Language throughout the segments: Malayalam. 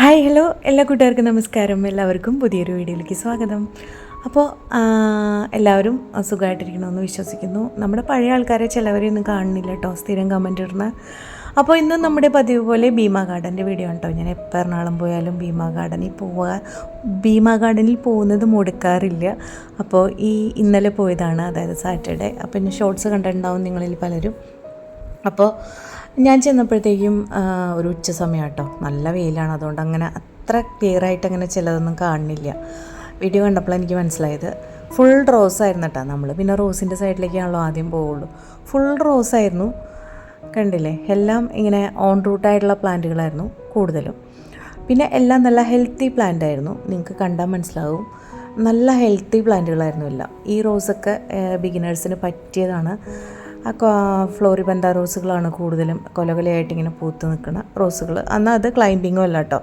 Hi hello. എല്ലാ കൂട്ടുകാർക്കും നമസ്കാരം. എല്ലാവർക്കും പുതിയൊരു വീഡിയോയിലേക്ക് സ്വാഗതം. അപ്പോൾ എല്ലാവരും സുഖമായിട്ടിരിക്കണമെന്ന് വിശ്വസിക്കുന്നു. നമ്മുടെ പഴയ ആൾക്കാരെ ചിലവരെയൊന്നും കാണുന്നില്ല കേട്ടോ സ്ഥിരം കമന്റ് ഇടുന്ന അപ്പോൾ ഇന്ന് നമ്മുടെ പതിവ് പോലെ ഭീമാ ഗാർഡന്റെ വീഡിയോ ആണ് കേട്ടോ ഞാൻ എപ്പോൾ എറണാകുളം പോയാലും ഭീമാ ഗാർഡനിൽ പോവുക ഭീമാ ഗാർഡനിൽ പോകുന്നത് മുടക്കാറില്ല. അപ്പോൾ ഈ ഇന്നലെ പോയതാണ്. അതായത് സാറ്റർഡേ. അപ്പോൾ ഇനി ഷോർട്സ് കണ്ടിട്ടുണ്ടാവും നിങ്ങളിൽ പലരും. അപ്പോൾ ഞാൻ ചെന്നപ്പോഴത്തേക്കും ഒരു ഉച്ച സമയം കേട്ടോ നല്ല വെയിലാണ്. അതുകൊണ്ട് അങ്ങനെ അത്ര ക്ലിയർ ആയിട്ട് അങ്ങനെ ചിലതൊന്നും കാണുന്നില്ല വീഡിയോ കണ്ടപ്പോൾ എനിക്ക് മനസ്സിലായത്. ഫുൾ റോസ് ആയിരുന്നു കേട്ടോ നമ്മൾ പിന്നെ റോസിന്റെ സൈഡിലേക്കാണല്ലോ ആദ്യം പോവുള്ളൂ. ഫുൾ റോസ് ആയിരുന്നു. കണ്ടില്ലേ? എല്ലാം ഇങ്ങനെ ഓൺ റൂട്ടായിട്ടുള്ള പ്ലാന്റുകളായിരുന്നു കൂടുതലും. പിന്നെ എല്ലാം നല്ല ഹെൽത്തി പ്ലാന്റ് ആയിരുന്നു. നിങ്ങൾക്ക് കണ്ടാൽ മനസ്സിലാവും. നല്ല ഹെൽത്തി പ്ലാന്റുകളായിരുന്നു എല്ലാം. ഈ റോസൊക്കെ ബിഗിനേഴ്സിന് പറ്റിയതാണ്. ആ ഫ്ലോറിബന്ത റോസുകളാണ് കൂടുതലും കൊലകൊലയായിട്ട് ഇങ്ങനെ പൂത്ത് നിൽക്കുന്ന റോസുകൾ അന്ന് അത് ക്ലൈമ്പിങ്ങും അല്ല കേട്ടോ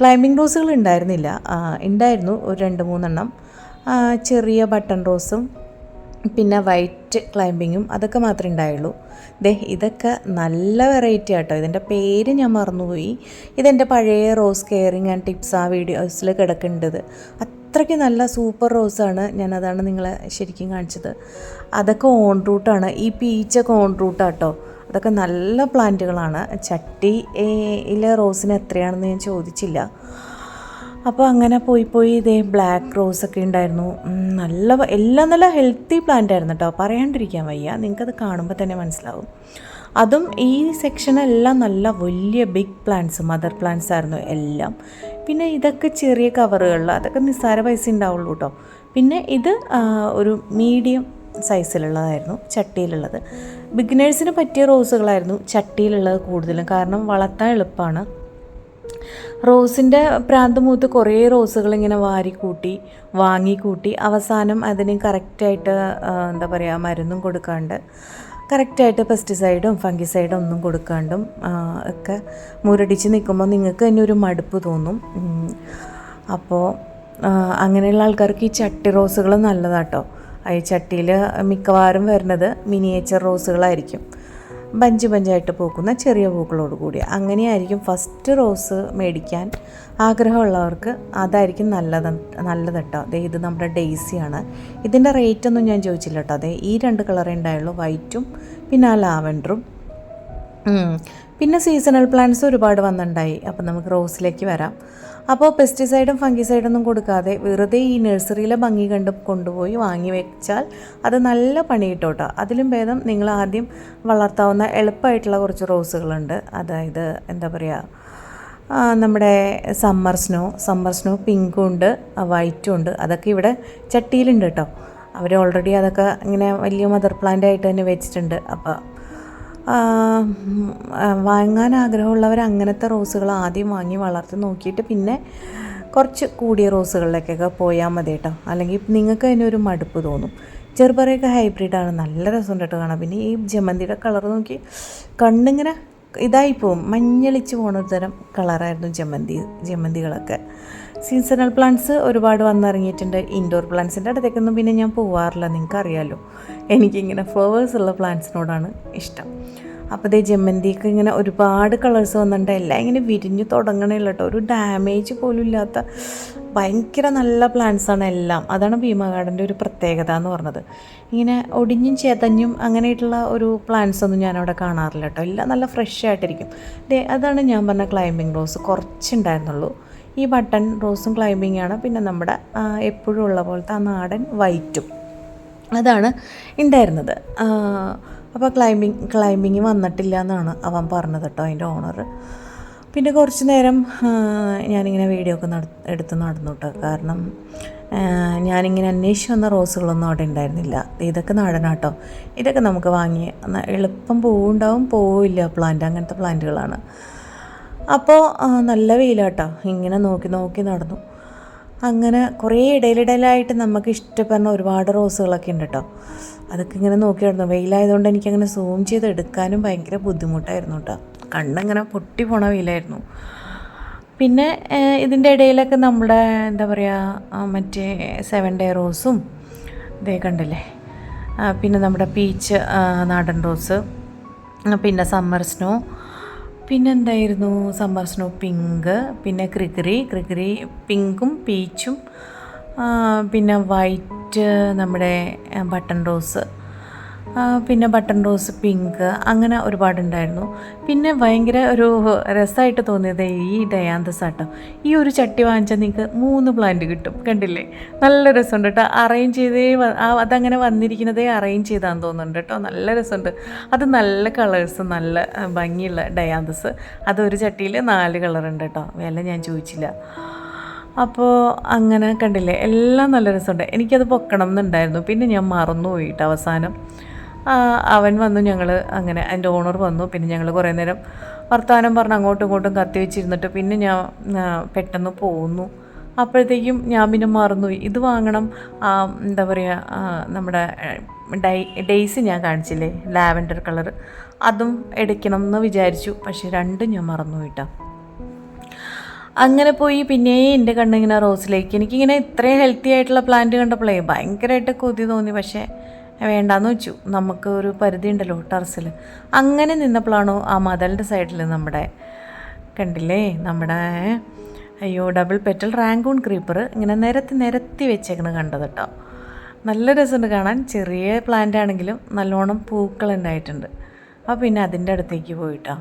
ക്ലൈമ്പിംഗ് റോസുകൾ ഉണ്ടായിരുന്നില്ല. ഉണ്ടായിരുന്നു. ഒരു രണ്ട് മൂന്നെണ്ണം. ചെറിയ ബട്ടൺ റോസും പിന്നെ വൈറ്റ് ക്ലൈമ്പിങ്ങും അതൊക്കെ മാത്രമേ ഉണ്ടായുള്ളൂ. ദേ ഇതൊക്കെ നല്ല വെറൈറ്റി ആട്ടോ. ഇതിന്റെ പേര് ഞാൻ മറന്നുപോയി. ഇതെന്റെ പഴയ റോസ് കെയറിങ് ആൻഡ് ടിപ്സ് ആ വീഡിയോസിൽ കിടക്കേണ്ടത് അത്രയ്ക്ക് നല്ല സൂപ്പർ റോസാണ് ഞാൻ അതാണ് നിങ്ങളെ ശരിക്കും കാണിച്ചത്. അതൊക്കെ ഓൺ റൂട്ടാണ് ഈ പീച്ചൊക്കെ ഓൺ റൂട്ടാട്ടോ അതൊക്കെ നല്ല പ്ലാന്റുകളാണ്. ചട്ടി ഇലെ റോസിന് എത്രയാണെന്ന് ഞാൻ ചോദിച്ചില്ല. അപ്പോൾ അങ്ങനെ പോയി പോയി ഇതേ ബ്ലാക്ക് റോസ് ഒക്കെ ഉണ്ടായിരുന്നു. നല്ല എല്ലാം നല്ല ഹെൽത്തി പ്ലാന്റ് ആയിരുന്നു കേട്ടോ പറയാണ്ടിരിക്കാൻ വയ്യ. നിങ്ങൾക്കത് കാണുമ്പോൾ തന്നെ മനസ്സിലാവും. അതും ഈ സെക്ഷനെല്ലാം നല്ല വലിയ ബിഗ് പ്ലാന്റ്സ് മദർ പ്ലാന്റ്സ് ആയിരുന്നു എല്ലാം. പിന്നെ ഇതൊക്കെ ചെറിയ കവറുകളിൽ അതൊക്കെ നിസ്സാര പൈസ ഉണ്ടാവുള്ളൂ കേട്ടോ പിന്നെ ഇത് ഒരു മീഡിയം സൈസിലുള്ളതായിരുന്നു ചട്ടിയിലുള്ളത്. ബിഗിനേഴ്സിന് പറ്റിയ റോസുകളായിരുന്നു ചട്ടിയിലുള്ളത് കൂടുതലും. കാരണം വളർത്താൻ എളുപ്പമാണ്. റോസിന്റെ പ്രാന്ത് മൂത്ത് കുറേ റോസുകൾ ഇങ്ങനെ വാരിക്കൂട്ടി വാങ്ങിക്കൂട്ടി അവസാനം അതിന് കറക്റ്റായിട്ട് എന്താ പറയുക മരുന്നും കൊടുക്കാണ്ട്. കറക്റ്റായിട്ട് പെസ്റ്റിസൈഡും ഫംഗിസൈഡും ഒന്നും കൊടുക്കാണ്ടും ഒക്കെ മുരടിച്ച് നിൽക്കുമ്പോൾ നിങ്ങൾക്ക് തന്നെ ഒരു മടുപ്പ് തോന്നും. അപ്പോൾ അങ്ങനെയുള്ള ആൾക്കാർക്ക് ഈ ചട്ടി റോസുകൾ നല്ലതാട്ടോ ഈ ചട്ടിയിൽ മിക്കവാറും വരുന്നത് മിനിയേച്ചർ റോസുകളായിരിക്കും ബഞ്ച് ബഞ്ചായിട്ട് പോകുന്ന ചെറിയ പൂക്കളോട് കൂടി. അങ്ങനെയായിരിക്കും ഫസ്റ്റ് റോസ് മേടിക്കാൻ ആഗ്രഹമുള്ളവർക്ക് അതായിരിക്കും നല്ലത് നല്ലത് കേട്ടോ അതെ ഇത് നമ്മുടെ ഡെയ്സിയാണ്. ഇതിന്റെ റേറ്റൊന്നും ഞാൻ ചോദിച്ചില്ല കേട്ടോ അതെ ഈ രണ്ട് കളറേ ഉണ്ടായുള്ളൂ. വൈറ്റും പിന്നെ ലാവൻഡറും. പിന്നെ സീസണൽ പ്ലാന്റ്സ് ഒരുപാട് വന്നിട്ടുണ്ടായി അപ്പോൾ നമുക്ക് റോസിലേക്ക് വരാം. അപ്പോൾ പെസ്റ്റിസൈഡും ഫംഗിസൈഡൊന്നും കൊടുക്കാതെ വെറുതെ ഈ നഴ്സറിയിലെ ഭംഗി കണ്ട് കൊണ്ടുപോയി വാങ്ങി വെച്ചാൽ അത് നല്ല പണി കിട്ടോട്ടോ അതിലും ഭേദം നിങ്ങൾ ആദ്യം വളർത്താവുന്ന എളുപ്പമായിട്ടുള്ള കുറച്ച് റോസുകളുണ്ട്. അതായത് എന്താ പറയുക നമ്മുടെ സമ്മർ സ്നോ സമ്മർ സ്നോ പിങ്കും ഉണ്ട് വൈറ്റും ഉണ്ട്. അതൊക്കെ ഇവിടെ ചട്ടിയിലുണ്ട് കേട്ടോ അവർ ഓൾറെഡി അതൊക്കെ ഇങ്ങനെ വലിയ മദർ പ്ലാന്റ് ആയിട്ട് തന്നെ വെച്ചിട്ടുണ്ട്. അപ്പോൾ വാങ്ങാൻ ആഗ്രഹമുള്ളവർ അങ്ങനത്തെ റോസുകൾ ആദ്യം വാങ്ങി വളർത്തി നോക്കിയിട്ട് പിന്നെ കുറച്ച് കൂടിയ റോസുകളിലേക്കൊക്കെ പോയാൽ മതി കേട്ടോ. അല്ലെങ്കിൽ നിങ്ങൾക്ക് അതിന് ഒരു മടുപ്പ് തോന്നും. ചെറുപറയൊക്കെ ഹൈബ്രിഡാണ് നല്ല രസമുണ്ട് കേട്ടോ കാണാൻ. പിന്നെ ഈ ജമന്തിയുടെ കളർ നോക്കി കണ്ണിങ്ങനെ ഇതായി പോവും. മഞ്ഞളിച്ച് പോണ ഒരു തരം കളറായിരുന്നു ജമന്തി ജമന്തികളൊക്കെ. സീസണൽ പ്ലാന്റ്സ് ഒരുപാട് വന്നിറങ്ങിയിട്ടുണ്ട്. ഇൻഡോർ പ്ലാന്റ്സിന്റെ അടുത്തേക്കൊന്നും പിന്നെ ഞാൻ പോവാറില്ല. നിങ്ങൾക്ക് അറിയാമല്ലോ എനിക്കിങ്ങനെ ഫ്ലവേഴ്സ് ഉള്ള പ്ലാന്റ്സിനോടാണ് ഇഷ്ടം. അപ്പോൾ ദേ ജമ്മന്തിക്ക് ഇങ്ങനെ ഒരുപാട് കളേഴ്സ് വന്നിട്ടുണ്ട്. എല്ലാം ഇങ്ങനെ വിരിഞ്ഞു തുടങ്ങണില്ല കേട്ടോ. ഒരു ഡാമേജ് പോലും ഇല്ലാത്ത ഭയങ്കര നല്ല പ്ലാന്റ്സ് ആണ് എല്ലാം. അതാണ് ഭീമ ഗാർഡന്റെ ഒരു പ്രത്യേകത എന്ന് പറഞ്ഞത്. ഇങ്ങനെ ഒടിഞ്ഞും ചെതഞ്ഞും അങ്ങനെയായിട്ടുള്ള ഒരു പ്ലാന്റ്സ് ഒന്നും ഞാനവിടെ കാണാറില്ല കേട്ടോ. എല്ലാം നല്ല ഫ്രഷ് ആയിട്ടിരിക്കും. അതാണ് ഞാൻ പറഞ്ഞ ക്ലൈമ്പിംഗ് റോസ് കുറച്ചുണ്ടായിരുന്നുള്ളൂ. ഈ ബട്ടൺ റോസും ക്ലൈമ്പിങ്ങാണ് പിന്നെ നമ്മുടെ എപ്പോഴും ഉള്ള പോലത്തെ ആ നാടൻ വൈറ്റും. അതാണ് ഉണ്ടായിരുന്നത് അപ്പോൾ ക്ലൈമ്പിങ് ക്ലൈമ്പിങ് വന്നിട്ടില്ല എന്നാണ് അവൻ പറഞ്ഞത് കേട്ടോ അതിന്റെ ഓണർ പിന്നെ കുറച്ച് നേരം ഞാനിങ്ങനെ വീഡിയോ ഒക്കെ നട എടുത്ത് നടന്നു കേട്ടോ. കാരണം ഞാനിങ്ങനെ അന്വേഷിച്ച് വന്ന റോസുകളൊന്നും അവിടെ ഉണ്ടായിരുന്നില്ല ഇതൊക്കെ നാടനാട്ടോ ഇതൊക്കെ നമുക്ക് വാങ്ങി എളുപ്പം പൂവുണ്ടാവും പോവില്ല. പ്ലാന്റ് അങ്ങനത്തെ പ്ലാന്റുകളാണ് അപ്പോൾ നല്ല വെയിലാട്ടോ. ഇങ്ങനെ നോക്കി നോക്കി നടന്നു. അങ്ങനെ കുറേ ഇടയിലിടയിലായിട്ട് നമുക്ക് ഇഷ്ടപ്പെടുന്ന ഒരുപാട് റോസുകളൊക്കെ ഉണ്ട് കേട്ടോ അതൊക്കെ ഇങ്ങനെ നോക്കി നടന്നു. വെയിലായതുകൊണ്ട് എനിക്കങ്ങനെ സൂം ചെയ്ത് എടുക്കാനും ഭയങ്കര ബുദ്ധിമുട്ടായിരുന്നു കേട്ടോ. കണ്ണിങ്ങനെ പൊട്ടി പോണ വെയിലായിരുന്നു. പിന്നെ ഇതിന്റെ ഇടയിലൊക്കെ നമ്മുടെ എന്താ പറയുക മറ്റേ സെവൻ ഡേ റോസും ഇതേ കണ്ടില്ലേ? പിന്നെ നമ്മുടെ പീച്ച് നാടൻ റോസ് പിന്നെ സമ്മർ സ്നോ പിന്നെന്തായിരുന്നു സമ്മർ സ്നോ പിങ്ക് പിന്നെ ക്രിക്കറി ക്രിക്കറി പിങ്കും പീച്ചും പിന്നെ വൈറ്റ് നമ്മുടെ ബട്ടൺ റോസ് പിന്നെ ബട്ടൺ റോസ് പിങ്ക് അങ്ങനെ ഒരുപാടുണ്ടായിരുന്നു. പിന്നെ ഭയങ്കര ഒരു രസമായിട്ട് തോന്നിയത് ഈ ഡയാന്തസ് ആട്ടോ. ഈ ഒരു ചട്ടി വാങ്ങിച്ചാൽ നിങ്ങൾക്ക് മൂന്ന് പ്ലാന്റ് കിട്ടും കണ്ടില്ലേ? നല്ല രസമുണ്ട് കേട്ടോ അറേഞ്ച് ചെയ്തേ അതങ്ങനെ വന്നിരിക്കുന്നതേ അറേഞ്ച് ചെയ്താന്ന് തോന്നുന്നുണ്ട് കേട്ടോ നല്ല രസമുണ്ട്. അത് നല്ല കളേഴ്സ് നല്ല ഭംഗിയുള്ള ഡയാന്തസ്. അതൊരു ചട്ടിയിൽ നാല് കളറുണ്ട് കേട്ടോ വില ഞാൻ ചോദിച്ചില്ല. അപ്പോൾ അങ്ങനെ കണ്ടില്ലേ? എല്ലാം നല്ല രസമുണ്ട്. എനിക്കത് പൊക്കണം എന്നുണ്ടായിരുന്നു പിന്നെ ഞാൻ മറന്നുപോയിട്ട് അവസാനം. അവൻ വന്നു ഞങ്ങൾ അങ്ങനെ എന്റെ ഓണർ വന്നു. പിന്നെ ഞങ്ങൾ കുറേ നേരം വർത്തമാനം പറഞ്ഞ് അങ്ങോട്ടും ഇങ്ങോട്ടും കത്തി വെച്ചിരുന്നിട്ട് പിന്നെ ഞാൻ പെട്ടെന്ന് പോന്നു. അപ്പോഴത്തേക്കും ഞാൻ പിന്നെ മറന്നു ഇത് വാങ്ങണം എന്താ പറയുക നമ്മുടെ ഡൈ ഡേയ്സ് ഞാൻ കാണിച്ചില്ലേ ലാവൻഡർ കളർ. അതും എടുക്കണം എന്ന് വിചാരിച്ചു പക്ഷെ രണ്ടും ഞാൻ മറന്നു കേട്ടോ അങ്ങനെ പോയി പിന്നെ എന്റെ കണ്ണിങ്ങനെ റോസിലേക്ക് എനിക്കിങ്ങനെ ഇത്രയും ഹെൽത്തി ആയിട്ടുള്ള പ്ലാന്റ് കണ്ടപ്പോഴേ ഭയങ്കരമായിട്ട് കൊതി തോന്നി. പക്ഷേ വേണ്ടാന്ന് വെച്ചു. നമുക്ക് ഒരു പരിധി ഉണ്ടല്ലോ ടെറസിൽ അങ്ങനെ നിന്നപ്പോഴാണോ ആ മതലിന്റെ സൈഡിൽ നമ്മുടെ കണ്ടില്ലേ? നമ്മുടെ അയ്യോ ഡബിൾ പെറ്റൽ റാങ്കൂൺ ക്രീപ്പർ ഇങ്ങനെ നിരത്തി നിരത്തി വെച്ചേക്കണ് കണ്ടത് കേട്ടോ നല്ല രസമുണ്ട് കാണാൻ. ചെറിയ പ്ലാന്റ് ആണെങ്കിലും നല്ലോണം പൂക്കൾ ഉണ്ടായിട്ടുണ്ട്. അപ്പോൾ പിന്നെ അതിന്റെ അടുത്തേക്ക് പോയിട്ടോ.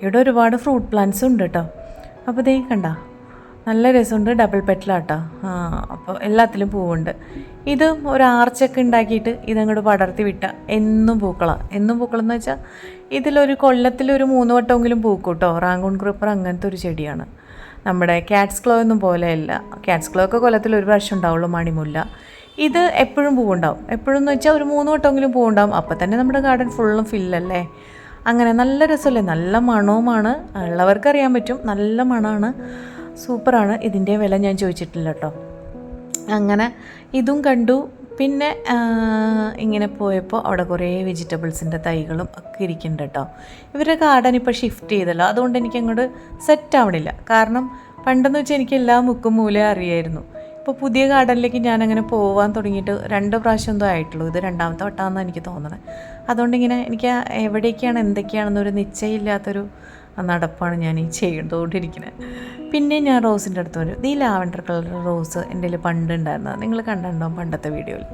ഇവിടെ ഒരുപാട് ഫ്രൂട്ട് പ്ലാന്റ്സും ഉണ്ട് കേട്ടോ അപ്പോൾ ദേ കണ്ട. നല്ല രസമുണ്ട് ഡബിൾ പെറ്റലാട്ടോ അപ്പോൾ എല്ലാത്തിലും പൂവുണ്ട്. ഇത് ഒരു ആർച്ചൊക്കെ ഉണ്ടാക്കിയിട്ട് ഇതങ്ങോട്ട് പടർത്തി വിട്ട എന്നും പൂക്കളാണ് എന്നും പൂക്കളെന്ന് വെച്ചാൽ ഇതിലൊരു കൊല്ലത്തിലൊരു മൂന്ന് വട്ടമെങ്കിലും പൂക്കും കേട്ടോ റാങ്കൂൺ ക്രീപ്പർ അങ്ങനത്തെ ഒരു ചെടിയാണ്. നമ്മുടെ ക്യാറ്റ്സ് ക്ലോ ഒന്നും പോലെയല്ല. ക്യാറ്റ്സ് ക്ലോ ഒക്കെ കൊല്ലത്തിൽ ഒരു പ്രാവശ്യം ഉണ്ടാവുള്ളൂ മണിമുല്ല. ഇത് എപ്പോഴും പൂവുണ്ടാവും. എപ്പോഴും എന്ന് വെച്ചാൽ ഒരു മൂന്ന് വട്ടമെങ്കിലും പൂവുണ്ടാവും. അപ്പം തന്നെ നമ്മുടെ ഗാർഡൻ ഫുള്ളും ഫില്ലല്ലേ അങ്ങനെ നല്ല രസമല്ലേ? നല്ല മണവുമാണ്. ഉള്ളവർക്കറിയാൻ പറ്റും. നല്ല മണമാണ് സൂപ്പറാണ് ഇതിന്റെ വില ഞാൻ ചോദിച്ചിട്ടില്ല കേട്ടോ. അങ്ങനെ ഇതും കണ്ടു. പിന്നെ ഇങ്ങനെ പോയപ്പോൾ അവിടെ കുറേ വെജിറ്റബിൾസിന്റെ തൈകളും ഒക്കെ ഇരിക്കുന്നുണ്ട് കേട്ടോ. ഇവരുടെ ഗാർഡൻ ഇപ്പോൾ ഷിഫ്റ്റ് ചെയ്തല്ലോ. അതുകൊണ്ട് എനിക്ക് അങ്ങോട്ട് സെറ്റ് ആവണില്ല. കാരണം പണ്ടെന്ന് വെച്ചാൽ എനിക്ക് എല്ലാ മുക്കും മൂലയും അറിയായിരുന്നു. ഇപ്പോൾ പുതിയ ഗാർഡനിലേക്ക് ഞാൻ അങ്ങനെ പോകാൻ തുടങ്ങിയിട്ട് രണ്ട് പ്രാവശ്യം എന്തോ ആയിട്ടുള്ളൂ. ഇത് രണ്ടാമത്തെ വട്ടമാണെന്നാണ് എനിക്ക് തോന്നുന്നത് അതുകൊണ്ട് ഇങ്ങനെ എനിക്ക് എവിടേക്കാണ് എന്തൊക്കെയാണെന്നൊരു നിശ്ചയമില്ലാത്തൊരു നടപ്പാണ് ഞാൻ ഈ ചെയ്തുകൊണ്ടിരിക്കുന്നത്. പിന്നെ ഞാൻ റോസിന്റെ അടുത്ത് വരും ഈ ലാവൻഡർ കളർ റോസ് എന്റെ പണ്ട് ഉണ്ടായിരുന്നത്. നിങ്ങൾ കണ്ടിട്ടുണ്ടാവും പണ്ടത്തെ വീഡിയോയിൽ?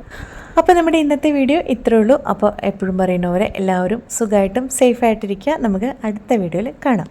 അപ്പോൾ നമ്മുടെ ഇന്നത്തെ വീഡിയോ ഇത്രയേ ഉള്ളൂ. അപ്പോൾ എപ്പോഴും പറയുന്ന പോലെ എല്ലാവരും സുഖമായിട്ടും സേഫായിട്ടിരിക്കുക നമുക്ക് അടുത്ത വീഡിയോയിൽ കാണാം.